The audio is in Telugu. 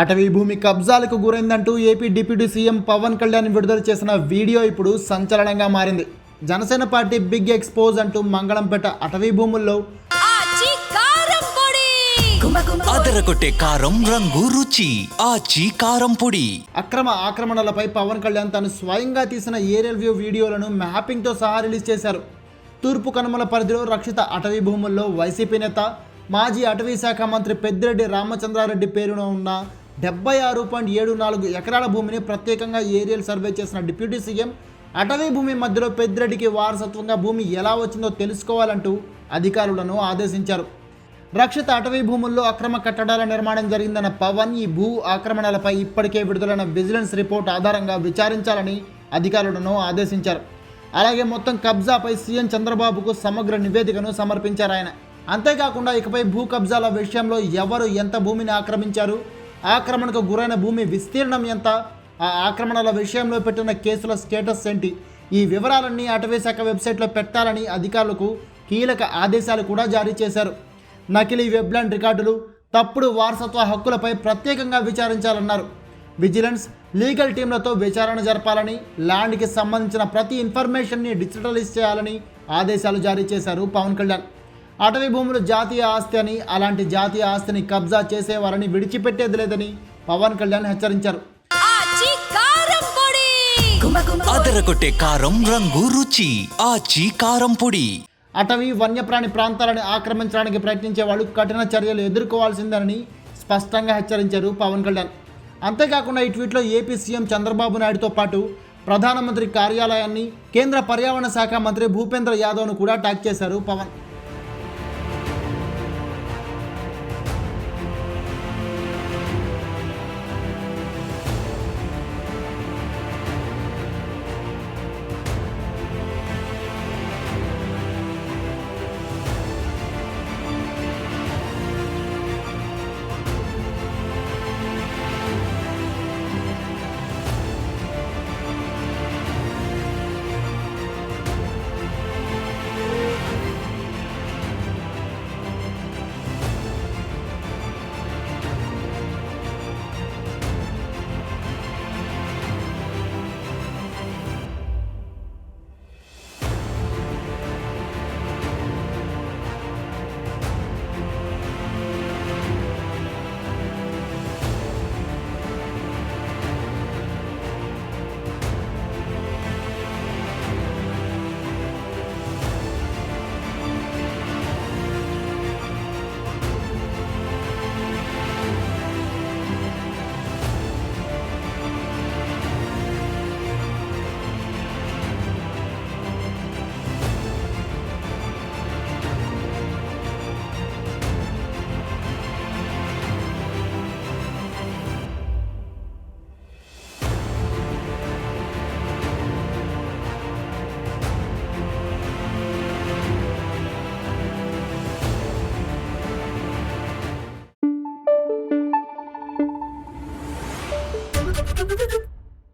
అటవీ భూమి కబ్జాలకు గురైందంటూ AP deputy CM Pawan Kalyan విడుదల చేసిన వీడియో ఇప్పుడు సంచలనంగా మారింది. జనసేన పార్టీ బిగ్ ఎక్స్పోజ్ అంటూ మంగళంపేట అటవీ భూముల్లో అదరగొట్టే కారం రంగు రుచి. ఆచి కారం పొడి. అక్రమ ఆక్రమణలపై పవన్ కళ్యాణ్ తను స్వయంగా తీసిన ఏరియల్ వ్యూ వీడియోలను మ్యాపింగ్తో సహా రిలీజ్ చేశారు. తూర్పు కనుమల పరిధిలో రక్షిత అటవీ భూముల్లో వైసీపీ నేత మాజీ అటవీ శాఖ మంత్రి పెద్దిరెడ్డి రామచంద్రారెడ్డి పేరున ఉన్న డెబ్బై ఆరు పాయింట్ ఏడు నాలుగు ఎకరాల భూమిని ప్రత్యేకంగా ఏరియల్ సర్వే చేసిన డిప్యూటీ సీఎం అటవీ భూమి మధ్యలో పెద్దిరెడ్డికి వారసత్వంగా భూమి ఎలా వచ్చిందో తెలుసుకోవాలంటూ అధికారులను ఆదేశించారు. రక్షిత అటవీ భూముల్లో అక్రమ కట్టడాల నిర్మాణం జరిగిందన్న పవన్ ఈ భూ ఆక్రమణలపై ఇప్పటికే విడుదలైన విజిలెన్స్ రిపోర్ట్ ఆధారంగా విచారించాలని అధికారులను ఆదేశించారు. అలాగే మొత్తం కబ్జాపై సీఎం చంద్రబాబుకు సమగ్ర నివేదికను సమర్పించారు ఆయన. అంతేకాకుండా ఇకపై భూ కబ్జాల విషయంలో ఎవరు ఎంత భూమిని ఆక్రమించారు? ఆక్రమణకు గురైన భూమి విస్తీర్ణం ఎంత? ఆ ఆక్రమణల విషయంలో పెట్టిన కేసుల స్టేటస్ ఏంటి? ఈ వివరాలన్నీ అటవీ శాఖ వెబ్సైట్లో పెట్టాలని అధికారులకు కీలక ఆదేశాలు కూడా జారీ చేశారు. నకిలీ వెబ్లాండ్ రికార్డులు తప్పుడు వారసత్వ హక్కులపై ప్రత్యేకంగా విచారించాలన్నారు. విజిలెన్స్ లీగల్ టీంలతో విచారణ జరపాలని ల్యాండ్కి సంబంధించిన ప్రతి ఇన్ఫర్మేషన్ని డిజిటలైజ్ చేయాలని ఆదేశాలు జారీ చేశారు పవన్ కళ్యాణ్. అటవీ భూములు జాతీయ ఆస్తి అని అలాంటి జాతీయ ఆస్తిని కబ్జా చేసేవారని విడిచిపెట్టేది లేదని పవన్ కళ్యాణ్ హెచ్చరించారు. కారం పొడి! అదరగొట్టే కారం రంగు రుచి. ఆచి కారం పొడి. అటవీ వన్యప్రాణి ప్రాంతాలను ఆక్రమించడానికి ప్రయత్నించే వాళ్ళు కఠిన చర్యలు ఎదుర్కోవాల్సిందని స్పష్టంగా హెచ్చరించారు పవన్ కళ్యాణ్. అంతేకాకుండా ఈ ట్వీట్లో ఏపీ సీఎం చంద్రబాబు నాయుడుతో పాటు ప్రధానమంత్రి కార్యాలయాన్ని కేంద్ర పర్యావరణ శాఖ మంత్రి భూపేంద్ర యాదవ్ను కూడా ట్యాగ్ చేశారు పవన్.